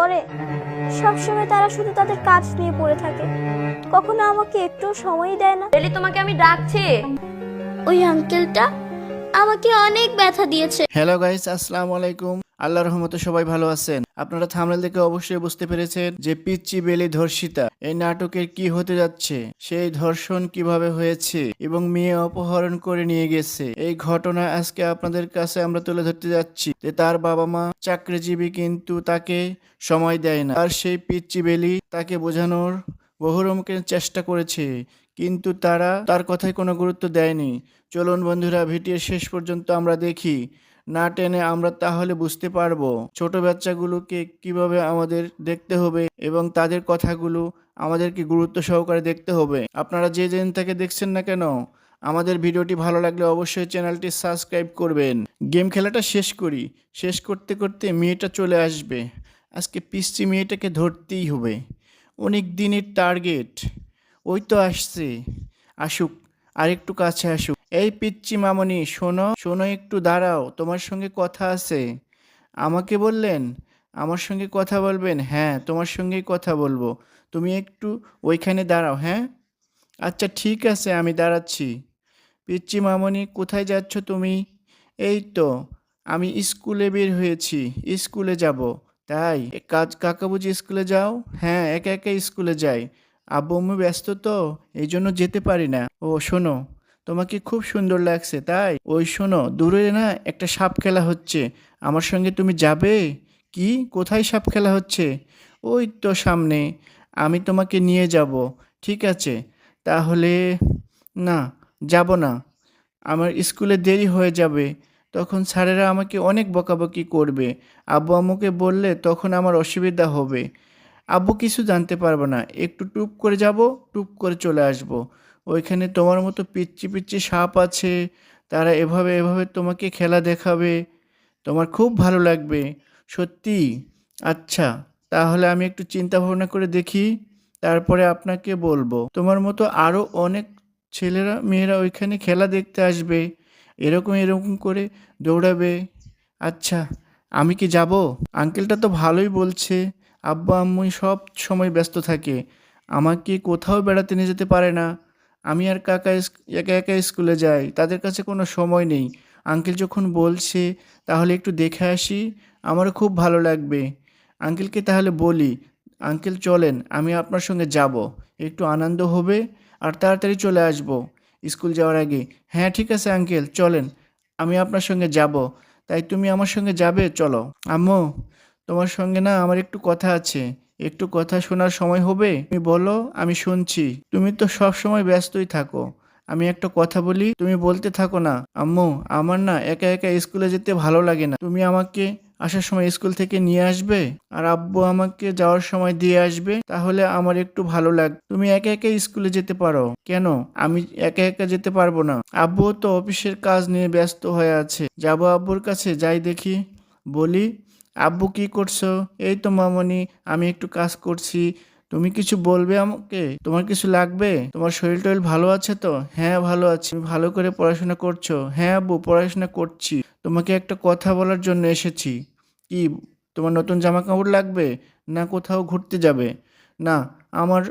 করে। সবসময় তারা শুধু তাদের কাজ নিয়ে পড়ে থাকে। কখনো আমাকে একটু সময় দেয় না। রেলি তোমাকে আমি ডাকছি। ওই আঙ্কেলটা আমাকে অনেক ব্যথা দিয়েছে। হ্যালো গাইস আসসালামু আলাইকুম। আল্লাহর রহমতে সবাই ভালো আছেন। আপনারা থামনেল দেখে অবশ্যই বুঝতে পেরেছেন যে পিচ্চি বেলি ধর্ষিতা, এই নাটকের কি হতে যাচ্ছে, সেই ধর্ষণ কীভাবে হয়েছে এবং মেয়ে অপহরণ করে নিয়ে গেছে, এই ঘটনা আজকে আপনাদের কাছে আমরা তুলে ধরতে যাচ্ছি যে তার বাবা মা চাকরিজীবী কিন্তু তাকে সময় দেয় না। আর সেই পিচ্চি বেলি তাকে বোঝানোর বহুরমকের চেষ্টা করেছে, কিন্তু তারা তার কথায় কোনো গুরুত্ব দেয়নি। চলুন বন্ধুরা, ভিডিওর শেষ পর্যন্ত আমরা দেখি না টেনে আমরা তাহলে বুঝতে পারব ছোট বাচ্চাগুলোকে কীভাবে আমাদের দেখতে হবে এবং তাদের কথাগুলো আমাদেরকে গুরুত্ব সহকারে দেখতে হবে। আপনারা যে যেন থেকে দেখছেন না কেন, আমাদের ভিডিওটি ভালো লাগলে অবশ্যই চ্যানেলটি সাবস্ক্রাইব করবেন। গেম খেলাটা শেষ করি। শেষ করতে করতে মেয়েটা চলে আসবে। আজকে পিসি মেয়েটাকে ধরতেই হবে। অনেক দিনের টার্গেট। ওই তো আসছে। আসুক। আর একটু কাছে আসুক। এই পিচ্চি মামনি, শোনো শোনো একটু দাঁড়াও, তোমার সঙ্গে কথা আছে। আমাকে বললেন? আমার সঙ্গে কথা বলবেন? হ্যাঁ তোমার সঙ্গেই কথা বলব। তুমি একটু ওইখানে দাঁড়াও হ্যাঁ? আচ্ছা ঠিক আছে, আমি দাঁড়াচ্ছি। পিচ্চি মামনি, কোথায় যাচ্ছ তুমি? এই তো, আমি স্কুলে বের হয়েছি, স্কুলে যাব। তাই? কাজ কাকা বুঝি স্কুলে যাও? হ্যাঁ একা একা স্কুলে যাই। আব্বু আম্মু ব্যস্ত তো, এই জন্য যেতে পারি না। ও, শোনো, তোমাকে খুব সুন্দর লাগছে, তাই? ওই শোনো, দূরে না একটা সাপ খেলা হচ্ছে। আমার সঙ্গে তুমি যাবে? কি? কোথায় সাপ খেলা হচ্ছে? ওই তো সামনে, আমি তোমাকে নিয়ে যাব, ঠিক আছে? তাহলে, না, যাব না। আমার স্কুলে দেরি হয়ে যাবে। তখন স্যারেরা আমাকে অনেক বকাবকি করবে। আব্বু আম্মুকে বললে তখন আমার অসুবিধা হবে। আব্বু কিছু জানতে পারব না। একটু টুপ করে যাব, টুপ করে চলে আসব। ওইখানে তোমার মতো পিচ্ছি পিচ্ছি সাপ আছে, তারা এভাবে এভাবে তোমাকে খেলা দেখাবে। তোমার খুব ভালো লাগবে। সত্যি? আচ্ছা তাহলে আমি একটু চিন্তা ভাবনা করে দেখি, তারপরে আপনাকে বলব। তোমার মতো আরও অনেক ছেলেরা, মেয়েরা ওইখানে খেলা দেখতে আসবে। এরকম এরকম করে দৌড়াবে। আচ্ছা আমি কি যাব? আঙ্কেলটা তো ভালোই বলছে। আব্বা, আম্মুই সব সময় ব্যস্ত থাকে। আমাকে কোথাও বেড়াতে নিয়ে যেতে পারে না। আমি আর কাকা একা একা স্কুলে যাই, তাদের কাছে কোনো সময় নেই। আঙ্কেল যখন বলছে, তাহলে একটু দেখে আসি, আমারও খুব ভালো লাগবে। আঙ্কেলকে তাহলে বলি, আঙ্কেল, চলেন, আমি আপনার সঙ্গে যাব। একটু আনন্দ হবে আর তাড়াতাড়ি চলে আসব স্কুল যাওয়ার আগে। হ্যাঁ ঠিক আছে আঙ্কেল, চলেন, আমি আপনার সঙ্গে যাব। তাই তুমি আমার সঙ্গে যাবে? চলো। আম্মু তোমার সঙ্গে না আমার একটু কথা আছে। একটু কথা শোনার সময় হবে? তুমি বলো, আমি শুনছি। তুমি তো সব সময় ব্যস্তই থাকো। আমি একটা কথা বলি, তুমি বলতে থাকো না। আম্মু, আমার না একা একা স্কুলে যেতে ভালো লাগে না। তুমি আমাকে আসার সময় স্কুল থেকে নিয়ে আসবে? আর আব্বু আমাকে যাওয়ার সময় দিয়ে আসবে? তাহলে আমার একটু ভালো লাগ তুমি একা একা স্কুলে যেতে পারো। কেন? আমি একা একা যেতে পারব না। আব্বু তো অফিসের কাজ নিয়ে ব্যস্ত হয়ে আছে। যাব আব্বুর কাছে, যাই দেখি। বলি আব্বু কি করছ? এই তো মামনি, আমি একটু কাজ করছি। তুমি কিছু বলবে আমাকে? তোমার কিছু লাগবে? তোমার শরীর টরীর ভালো আছে তো? হ্যাঁ ভালো আছি। ভালো করে পড়াশোনা করছ? হ্যাঁ আব্বু, পড়াশোনা করছি। তোমাকে একটা কথা বলার জন্য এসেছি। কি, তোমার নতুন জামা কাপড় লাগবে? না, কোথাও ঘুরতে যাবে? না, আমার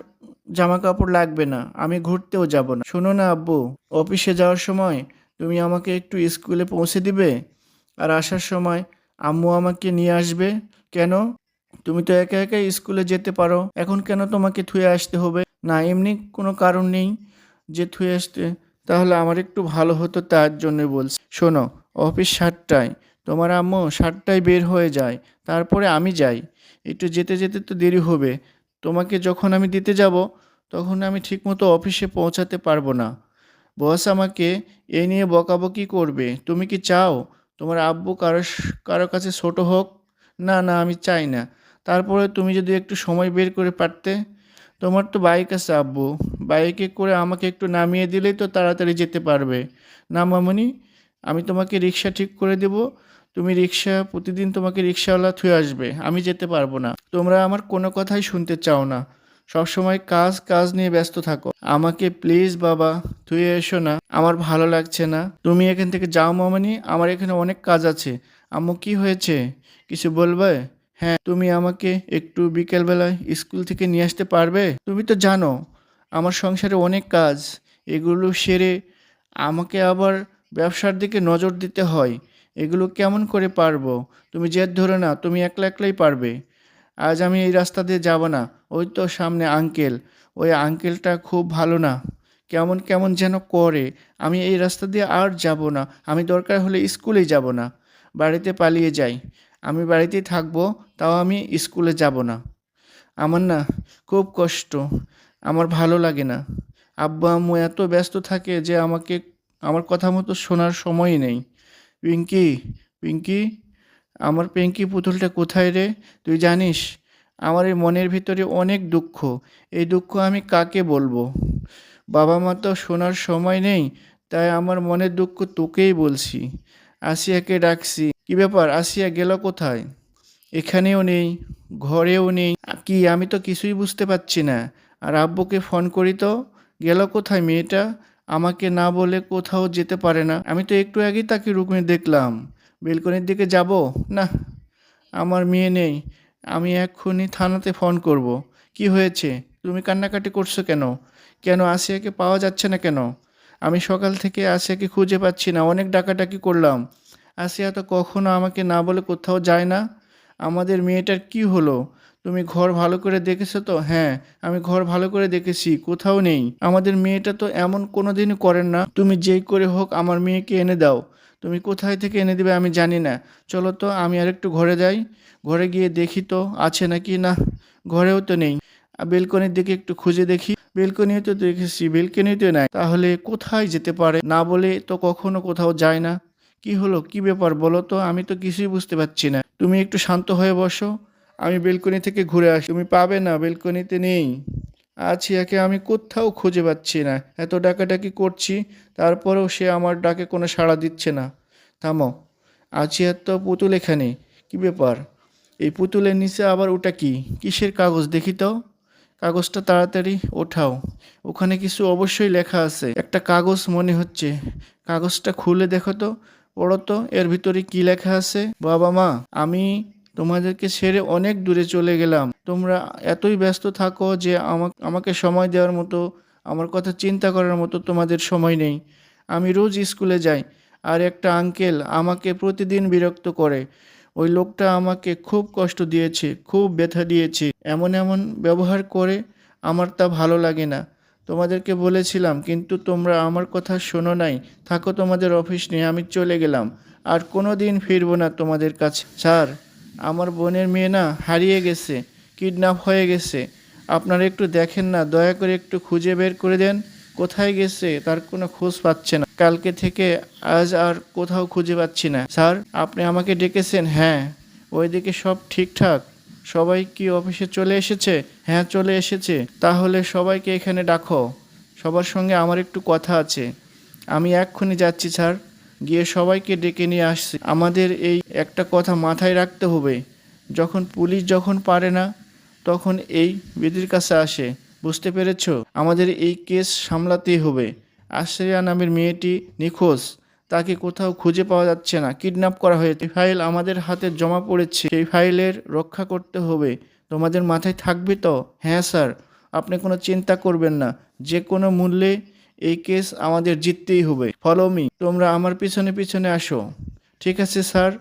জামা কাপড় লাগবে না। আমি ঘুরতেও যাব না। শোনো না, আব্বু, অফিসে যাওয়ার সময় তুমি আমাকে একটু স্কুলে পৌঁছে দিবে? আর আসার সময় আম্মু আমাকে নিয়ে আসবে? কেন? তুমি তো একা একা স্কুলে যেতে পারো। এখন কেন তোমাকে থুয়ে আসতে হবে? না, এমনি কোনো কারণ নেই যে থুয়ে আসতে। তাহলে আমার একটু ভালো হতো তার জন্য বলছি। শোনো, অফিস সাতটায়। তোমার আম্মু সাতটায় বের হয়ে যায়। তারপরে আমি যাই। একটু যেতে যেতে তো দেরি হবে। তোমাকে যখন আমি দিতে যাব, তখন আমি ঠিকমতো অফিসে পৌঁছাতে পারব না। বস আমাকে এ নিয়ে বকাবকি করবে। তুমি কি চাও? তোমার আব্বু কারও কারও কাছে ছোট হোক, না না, আমি চাই না। তারপরে তুমি যদি একটু সময় বের করে পারতে, তোমার তো বাইক আছে আব্বু। বাইকে করে আমাকে একটু নামিয়ে দিলেই তো তাড়াতাড়ি যেতে পারবে। না, মামনি, আমি তোমাকে রিক্সা ঠিক করে দেব। তুমি রিক্সা, প্রতিদিন তোমাকে রিক্সাওয়ালা থুয়ে আসবে। আমি যেতে পারব না। তোমরা আমার কোনো কথাই শুনতে চাও না। সবসময় কাজ কাজ নিয়ে ব্যস্ত থাকো। আমাকে প্লিজ বাবা, তুই এসো না। আমার ভালো লাগছে না। তুমি এখান থেকে যাও মামানি, আমার এখানে অনেক কাজ আছে। আম্মু, কি হয়েছে? কিছু বলবে? হ্যাঁ তুমি আমাকে একটু বিকেলবেলায় স্কুল থেকে নিয়ে আসতে পারবে? তুমি তো জানো, আমার সংসারে অনেক কাজ। এগুলো সেরে আমাকে আবার ব্যবসার দিকে নজর দিতে হয়। এগুলো কেমন করে পারব? তুমি জেদ ধরে না, তুমি একলা একলাই পারবে। আজ আমি এই রাস্তা দিয়ে যাব না। ওই তো সামনে আঙ্কেল। ওই আঙ্কেলটা খুব ভালো না। কেমন কেমন যেন করে। আমি এই রাস্তা দিয়ে আর যাব না। আমি দরকার হলে স্কুলেই যাব না। বাড়িতে পালিয়ে যাই। আমি বাড়িতেই থাকব, তাও আমি স্কুলে যাব না। আমার না খুব কষ্ট। আমার ভালো লাগে না। আব্বু, আম্মু এত ব্যস্ত থাকে যে আমাকে, আমার কথা মতো শোনার সময়ই নেই। পিঙ্কি পিঙ্কি। আমার পেঙ্কি পুতুলটা কোথায় রে? তুই জানিস, আমার এই মনের ভিতরে অনেক দুঃখ। এই দুঃখ আমি কাকে বলব? বাবা মা তো শোনার সময় নেই, তাই আমার মনের দুঃখ তোকেই বলছি। আসিয়াকে ডাকছি, কি ব্যাপার? আসিয়া গেল কোথায়? এখানেও নেই, ঘরেও নেই। কি, আমি তো কিছুই বুঝতে পারছি না। আর আব্বুকে ফোন করি তো, গেল কোথায় মেয়েটা? আমাকে না বলে কোথাও যেতে পারে না। আমি তো একটু আগেই তাকে রুমে দেখলাম। বেলকনির দিকে যাব? না, আমার মেয়ে নেই। আমি এক্ষুনি থানাতে ফোন করব। কি হয়েছে? তুমি কান্নাকাটি করছ কেন? কেন আসিয়াকে পাওয়া যাচ্ছে না কেন? আমি সকাল থেকে আসিয়াকে খুঁজে পাচ্ছি না। অনেক ডাকাডাকি করলাম। আসিয়া তো কখনো আমাকে না বলে কোথাও যায় না। আমাদের মেয়েটার কি হলো? তুমি ঘর ভালো করে দেখেছ তো? হ্যাঁ আমি ঘর ভালো করে দেখেছি। কোথাও নেই। আমাদের মেয়েটা তো এমন কোনো দিনই করেন না। তুমি যেই করে হোক আমার মেয়েকে এনে দাও। তুমি কোথায় থেকে এনে দেবে আমি জানি না। চলো তো, আমি আর একটু ঘরে যাই। ঘরে গিয়ে দেখি তো, আছে নাকি? না, ঘরেও তো নেই। বেলকনির দিকে একটু খুঁজে দেখি। বেলকনিও তো দেখেছি বেলকনিতে নাই। তাহলে কোথায় যেতে পারে? না বলে তো কখনো কোথাও যায় না। কি হলো? কি ব্যাপার বলো তো? আমি তো কিছুই বুঝতে পারছি না। তুমি একটু শান্ত হয়ে বসো। আমি বেলকনি থেকে ঘুরে আসি। তুমি পাবে না, বেলকনিতে নেই। আছি, একে আমি কোথাও খুঁজে পাচ্ছি না। এত ডাকাডাকি করছি, তারপরেও সে আমার ডাকে কোনো সাড়া দিচ্ছে না। থামো, আছি এত পুতুল এখানে, কি ব্যাপার? এই পুতুলের নিচে আবার ওটা কি? কিসের কাগজ দেখি তো। কাগজটা তাড়াতাড়ি ওঠাও। ওখানে কিছু অবশ্যই লেখা আছে। একটা কাগজ মনে হচ্ছে। কাগজটা খুলে দেখো তো, পড়ো তো, এর ভিতরে কি লেখা আছে? বাবা মা, আমি তোমাদেরকে ছেড়ে অনেক দূরে চলে গেলাম। তোমরা এতই ব্যস্ত থাকো যে আমাকে সময় দেওয়ার মতো, আমার কথা চিন্তা করার মতো তোমাদের সময় নেই। আমি রোজ স্কুলে যাই, আর একটা আঙ্কেল আমাকে প্রতিদিন বিরক্ত করে। ওই লোকটা আমাকে খুব কষ্ট দিয়েছে, খুব ব্যথা দিয়েছে। এমন এমন ব্যবহার করে আমার তা ভালো লাগে না। তোমাদেরকে বলেছিলাম, কিন্তু তোমরা আমার কথা শোনো নাই। থাকো তোমাদের অফিস নিয়ে, আমি চলে গেলাম। আর কোনো দিন ফিরবো না তোমাদের কাছে। স্যার আমার বোনের মেয়ে না হারিয়ে গেছে কিডন্যাপ হয়ে গেছে। আপনারা একটু দেখেন না, দয়া করে একটু খুঁজে বের করে দেন, কোথায় গেছে তার কোনো খোঁজ পাচ্ছে না। কালকে থেকে আজ আর কোথাও খুঁজে পাচ্ছি না। স্যার, আপনি আমাকে ডেকেছেন? হ্যাঁ। ওইদিকে সব ঠিকঠাক? সবাই কি অফিসে চলে এসেছে? হ্যাঁ চলে এসেছে। তাহলে সবাইকে এখানে ডাকো। সবার সঙ্গে আমার একটু কথা আছে। আমি এক্ষুনি যাচ্ছি, স্যার। গিয়ে সবাইকে ডেকে নিয়ে আসছি। আমাদের এই একটা কথা মাথায় রাখতে হবে, যখন পুলিশ যখন পারে না, তখন এই বিধির কাছে আসে। বুঝতে পেরেছ? আমাদের এই কেস সামলাতেই হবে। আশ্রিয়া নামের মেয়েটি নিখোঁজ। তাকে কোথাও খুঁজে পাওয়া যাচ্ছে না। কিডন্যাপ করা হয়েছে। ফাইল আমাদের হাতে জমা পড়েছে। সেই ফাইলের রক্ষা করতে হবে। তোমাদের মাথায় থাকবে তো? হ্যাঁ স্যার। আপনি কোনো চিন্তা করবেন না। যে কোনো মূল্যে এই কেস আমাদের জিততেই হবে। ফলো মি তোমরা আমার পিছনে পিছনে আসো। ঠিক আছে, স্যার?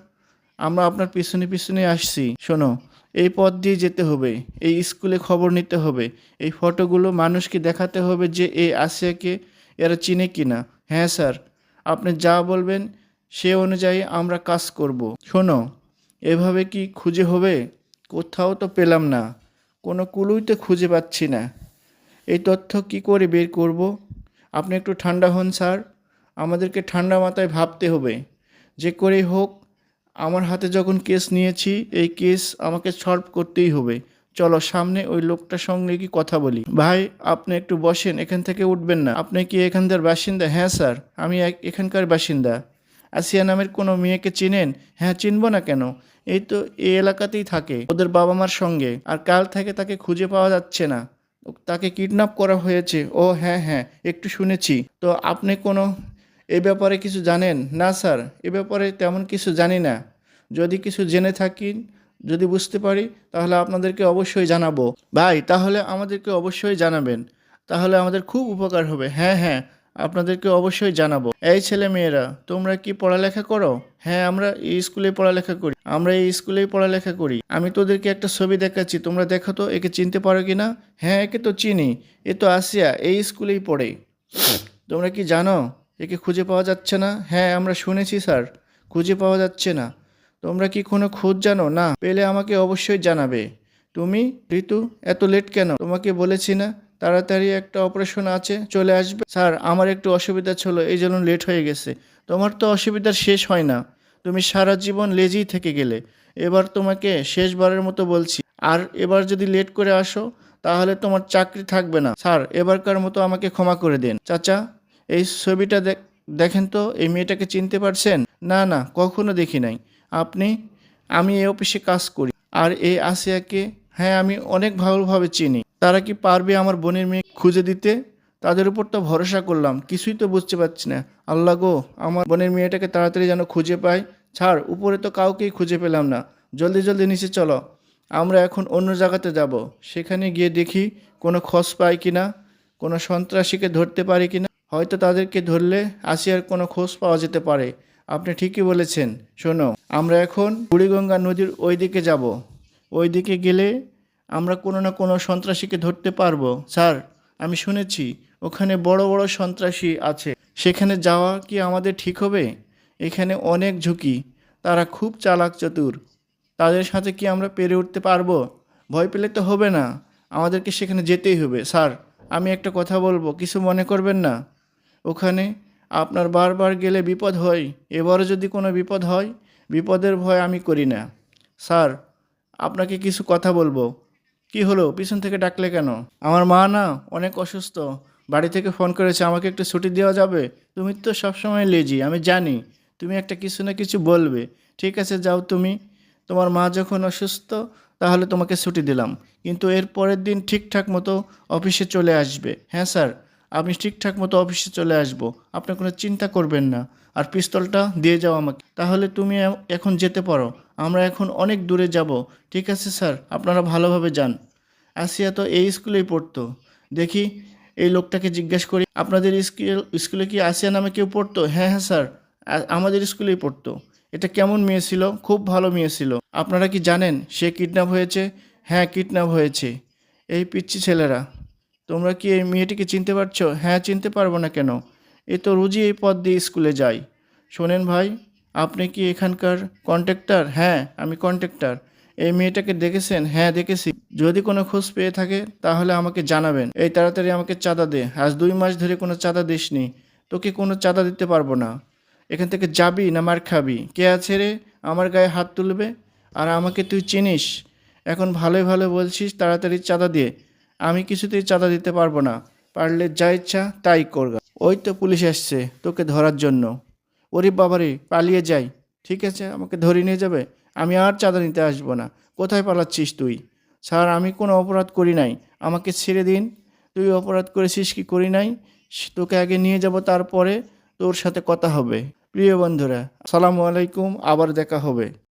আমরা আপনার পিছনে পিছনে আসছি। শোনো, এই পথ দিয়ে যেতে হবে। এই স্কুলে খবর নিতে হবে। এই ফটোগুলো মানুষকে দেখাতে হবে যে এই আসিয়াকে এরা চিনে কিনা। হ্যাঁ স্যার। আপনি যা বলবেন সে অনুযায়ী আমরা কাজ করব। শোনো, এভাবে কি খুঁজে হবে? কোথাও তো পেলাম না। কোনো কুলুই তো খুঁজে পাচ্ছি না। এই তথ্য কি করে বের করব? আপনি একটু ঠান্ডা হন, স্যার। আমাদেরকে ঠান্ডা মাথায় ভাবতে হবে। যে করেই হোক, আমার হাতে যখন কেস নিয়েছি, এই কেস আমাকে সলভ করতেই হবে। চলো, সামনে ওই লোকটার সঙ্গে কি কথা বলি। ভাই, আপনি একটু বসেন, এখান থেকে উঠবেন না। আপনি কি এখানকার বাসিন্দা? হ্যাঁ স্যার, আমি এখানকার বাসিন্দা। আসিয়া নামের কোনো মেয়েকে চিনেন? হ্যাঁ চিনব না কেন? এই তো এই এলাকাতেই থাকে ওদের বাবা মার সঙ্গে। আর কাল থেকে তাকে খুঁজে পাওয়া যাচ্ছে না। তাকে কিডন্যাপ করা হয়েছে। ও হ্যাঁ হ্যাঁ একটু শুনেছি। তো আপনি কোনো, এ ব্যাপারে কিছু জানেন? না, স্যার, এ ব্যাপারে তেমন কিছু জানি না। যদি কিছু জেনে থাকি, যদি বুঝতে পারি, তাহলে আপনাদেরকে অবশ্যই জানাব। ভাই, তাহলে আমাদেরকে অবশ্যই জানাবেন। তাহলে আমাদের খুব উপকার হবে। হ্যাঁ হ্যাঁ আপনাদেরকে অবশ্যই জানাব। এই ছেলে মেয়েরা, তোমরা কি পড়ালেখা করো? হ্যাঁ আমরা এই স্কুলে পড়ালেখা করি। আমরা এই স্কুলেই পড়ালেখা করি। আমি তোদেরকে একটা ছবি দেখাচ্ছি, তোমরা দেখো তো, একে চিনতে পারো কি না হ্যাঁ একে তো চিনি। এ তো আসিয়া এই স্কুলেই পড়ে। তোমরা কি জানো, একে খুঁজে পাওয়া যাচ্ছে না? হ্যাঁ আমরা শুনেছি, স্যার। খুঁজে পাওয়া যাচ্ছে না। তোমরা কি কোনো খোঁজ জানো? না, পেলে আমাকে অবশ্যই জানাবে। তুমি, ঋতু, এত লেট কেন? তোমাকে বলেছি না? তাড়াতাড়ি একটা অপারেশন আছে, চলে আসবে। স্যার, আমার একটু অসুবিধা ছিল, এই জন্য লেট হয়ে গেছে। তোমার তো অসুবিধার শেষ হয় না। তুমি সারা জীবন লেজেই থেকে গেলে। এবার তোমাকে শেষবারের মতো বলছি, আর এবার যদি লেট করে আসো, তাহলে তোমার চাকরি থাকবে না। স্যার, এবারকার মতো আমাকে ক্ষমা করে দিন। চাচা, এই ছবিটা দেখ- দেখেন তো, এই মেয়েটাকে চিনতে পারছেন? না না, কখনো দেখি নাই। আপনি, আমি এই অফিসে কাজ করি। আর এই আসিয়াকে হ্যাঁ আমি অনেক ভালোভাবে চিনি। তারা কি পারবে আমার বোনের মেয়ে খুঁজে দিতে? তাদের উপর তো ভরসা করলাম। কিছুই তো বুঝতে পারছি না। আল্লাহ গো, আমার বোনের মেয়েটাকে তাড়াতাড়ি যেন খুঁজে পাই। ছাড়, উপরে তো কাউকেই খুঁজে পেলাম না। জলদি জলদি নিচে চলো। আমরা এখন অন্য জায়গাতে যাব। সেখানে গিয়ে দেখি কোনো খোঁজ পাই কি না কোনো সন্ত্রাসীকে ধরতে পারি কি না হয়তো তাদেরকে ধরলে আসিয়ার কোনো খোঁজ পাওয়া যেতে পারে। আপনি ঠিকই বলেছেন। শোনো, আমরা এখন বুড়িগঙ্গা নদীর ওই দিকে যাব। ওই দিকে গেলে আমরা কোনো না কোনো সন্ত্রাসীকে ধরতে পারব। স্যার, আমি শুনেছি ওখানে বড় বড় সন্ত্রাসী আছে। সেখানে যাওয়া কি আমাদের ঠিক হবে? এখানে অনেক ঝুঁকি। তারা খুব চালাক চতুর। তাদের সাথে কি আমরা পেরে উঠতে পারব? ভয় পেলে তো হবে না। আমাদেরকে সেখানে যেতেই হবে। স্যার, আমি একটা কথা বলব, কিছু মনে করবেন না। ওখানে আপনার বারবার গেলে বিপদ হয়। এবারও যদি কোনো বিপদ হয়, বিপদের ভয় আমি করি না। স্যার, আপনাকে কিছু কথা বলব। কি হলো? পিছন থেকে ডাকলে কেন? আমার মা না অনেক অসুস্থ। বাড়ি থেকে ফোন করেছে, আমাকে একটু ছুটি দেওয়া যাবে? তুমি তো সবসময় লেজি আমি জানি। তুমি একটা কিছু না কিছু বলবে। ঠিক আছে, যাও তুমি। তোমার মা যখন অসুস্থ, তাহলে তোমাকে ছুটি দিলাম। কিন্তু এর পরের দিন ঠিকঠাক মতো অফিসে চলে আসবে। হ্যাঁ স্যার, আমি ঠিকঠাক মতো অফিসে চলে আসব। আপনি কোনো চিন্তা করবেন না। আর পিস্তলটা দিয়ে যাও আমাকে। তাহলে তুমি এখন যেতে পারো। আমরা এখন অনেক দূরে যাব। ঠিক আছে, স্যার? আপনারা ভালোভাবে যান। আসিয়া তো এই স্কুলেই পড়তো। দেখি এই লোকটাকে জিজ্ঞেস করি, আপনাদের স্কুল স্কুলে কি আসিয়া নামে কেউ পড়তো? হ্যাঁ হ্যাঁ স্যার। আমাদের স্কুলেই পড়তো। এটা কেমন মেয়ে ছিল? খুব ভালো মেয়ে ছিল। আপনারা কি জানেন সে কিডন্যাপ হয়েছে? হ্যাঁ কিডন্যাপ হয়েছে। এই পিচ্ছি ছেলেরা। তোমরা কি এই মেয়েটিকে চিনতে পারছ? হ্যাঁ চিনতে পারব না কেন? এ তো রোজই এই পথ দিয়ে স্কুলে যাই। শোনেন ভাই, আপনি কি এখানকার কন্ট্রাক্টর? হ্যাঁ আমি কন্ট্রাক্টর। এই মেয়েটাকে দেখেছেন? হ্যাঁ দেখেছি। যদি কোনো খোঁজ পেয়ে থাকে, তাহলে আমাকে জানাবেন। এই তাড়াতাড়ি আমাকে চাঁদা দে। আজ দুই মাস ধরে কোনো চাঁদা দিসনি। তোকে কোনো চাঁদা দিতে পারব না। এখান থেকে যাবি না মার খাবি? কে আছে রে? আমার গায়ে হাত তুলবে? আর আমাকে তুই চিনিস? এখন ভালোই ভালো বলছিস, তাড়াতাড়ি চাঁদা দিয়ে আমি কিছুতেই চাঁদা দিতে পারব না। পারলে যা ইচ্ছা, তাই করগা ওই তো পুলিশ আসছে, তোকে ধরার জন্য। ওরে বাবারে, পালিয়ে যাই। ঠিক আছে, আমাকে ধরে নিয়ে যাবে? আমি আর চাঁদা নিতে আসব না। কোথায় পালাচ্ছিস তুই? স্যার, আমি কোনো অপরাধ করি নাই। আমাকে ছেড়ে দিন। তুই অপরাধ করেছিস কি করি নাই? তোকে আগে নিয়ে যাব, তারপরে তোর সাথে কথা হবে। প্রিয় বন্ধুরা সালামু আলাইকুম, আবার দেখা হবে।